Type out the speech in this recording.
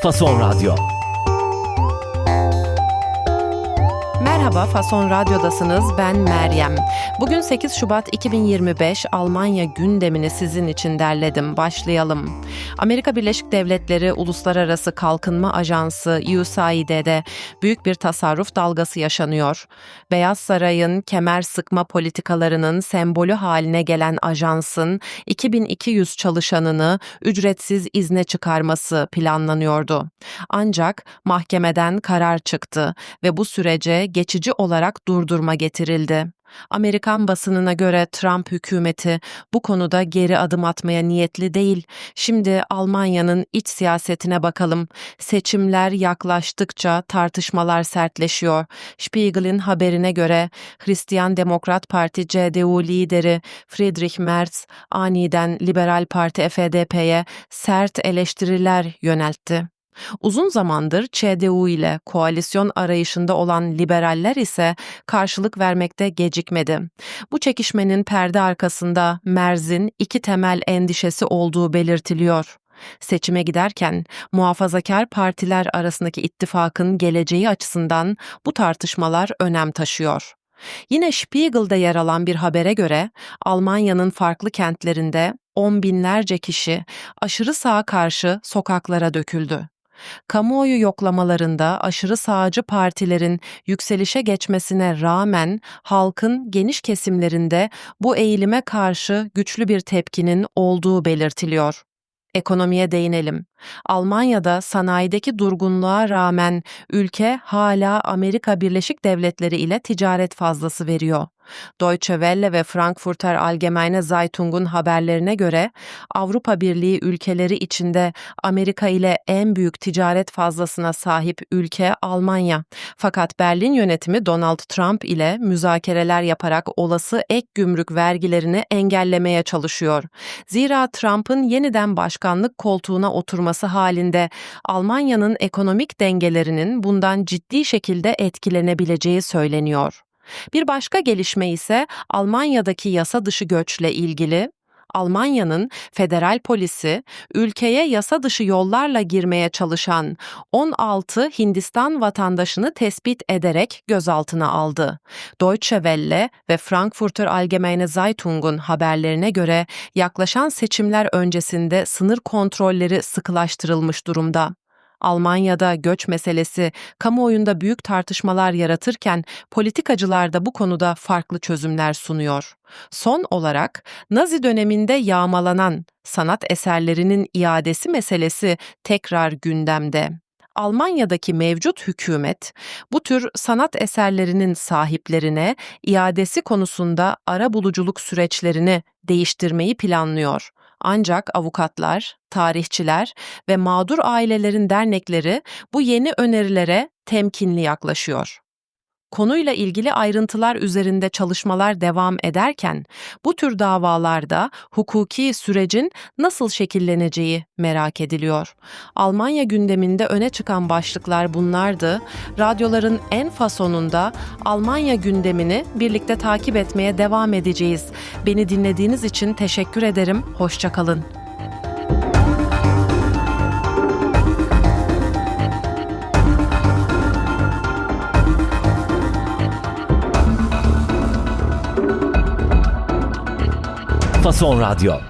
Fason Radyo. Merhaba, Fason Radyo'dasınız. Ben Meryem. Bugün 8 Şubat 2025 Almanya gündemini sizin için derledim. Başlayalım. Amerika Birleşik Devletleri Uluslararası Kalkınma Ajansı USAID'de büyük bir tasarruf dalgası yaşanıyor. Beyaz Saray'ın kemer sıkma politikalarının sembolü haline gelen ajansın 2200 çalışanını ücretsiz izne çıkarması planlanıyordu. Ancak mahkemeden karar çıktı ve bu sürece geçici olarak durdurma getirildi. Amerikan basınına göre Trump hükümeti bu konuda geri adım atmaya niyetli değil. Şimdi Almanya'nın iç siyasetine bakalım. Seçimler yaklaştıkça tartışmalar sertleşiyor. Spiegel'in haberine göre Hristiyan Demokrat Parti CDU lideri Friedrich Merz aniden Liberal Parti FDP'ye sert eleştiriler yöneltti. Uzun zamandır CDU ile koalisyon arayışında olan liberaller ise karşılık vermekte gecikmedi. Bu çekişmenin perde arkasında Merz'in iki temel endişesi olduğu belirtiliyor. Seçime giderken muhafazakar partiler arasındaki ittifakın geleceği açısından bu tartışmalar önem taşıyor. Yine Spiegel'da yer alan bir habere göre Almanya'nın farklı kentlerinde on binlerce kişi aşırı sağa karşı sokaklara döküldü. Kamuoyu yoklamalarında aşırı sağcı partilerin yükselişe geçmesine rağmen halkın geniş kesimlerinde bu eğilime karşı güçlü bir tepkinin olduğu belirtiliyor. Ekonomiye değinelim. Almanya'da sanayideki durgunluğa rağmen ülke hala Amerika Birleşik Devletleri ile ticaret fazlası veriyor. Deutsche Welle ve Frankfurter Allgemeine Zeitung'un haberlerine göre Avrupa Birliği ülkeleri içinde Amerika ile en büyük ticaret fazlasına sahip ülke Almanya. Fakat Berlin yönetimi Donald Trump ile müzakereler yaparak olası ek gümrük vergilerini engellemeye çalışıyor. Zira Trump'ın yeniden başkanlık koltuğuna oturması halinde Almanya'nın ekonomik dengelerinin bundan ciddi şekilde etkilenebileceği söyleniyor. Bir başka gelişme ise Almanya'daki yasa dışı göçle ilgili. Almanya'nın federal polisi ülkeye yasa dışı yollarla girmeye çalışan 16 Hindistan vatandaşını tespit ederek gözaltına aldı. Deutsche Welle ve Frankfurter Allgemeine Zeitung'un haberlerine göre yaklaşan seçimler öncesinde sınır kontrolleri sıkılaştırılmış durumda. Almanya'da göç meselesi kamuoyunda büyük tartışmalar yaratırken politikacılar da bu konuda farklı çözümler sunuyor. Son olarak Nazi döneminde yağmalanan sanat eserlerinin iadesi meselesi tekrar gündemde. Almanya'daki mevcut hükümet bu tür sanat eserlerinin sahiplerine iadesi konusunda ara buluculuk süreçlerini değiştirmeyi planlıyor. Ancak avukatlar, tarihçiler ve mağdur ailelerin dernekleri bu yeni önerilere temkinli yaklaşıyor. Konuyla ilgili ayrıntılar üzerinde çalışmalar devam ederken bu tür davalarda hukuki sürecin nasıl şekilleneceği merak ediliyor. Almanya gündeminde öne çıkan başlıklar bunlardı. Radyoların en fasonunda Almanya gündemini birlikte takip etmeye devam edeceğiz. Beni dinlediğiniz için teşekkür ederim. Hoşçakalın. Fason Radyo.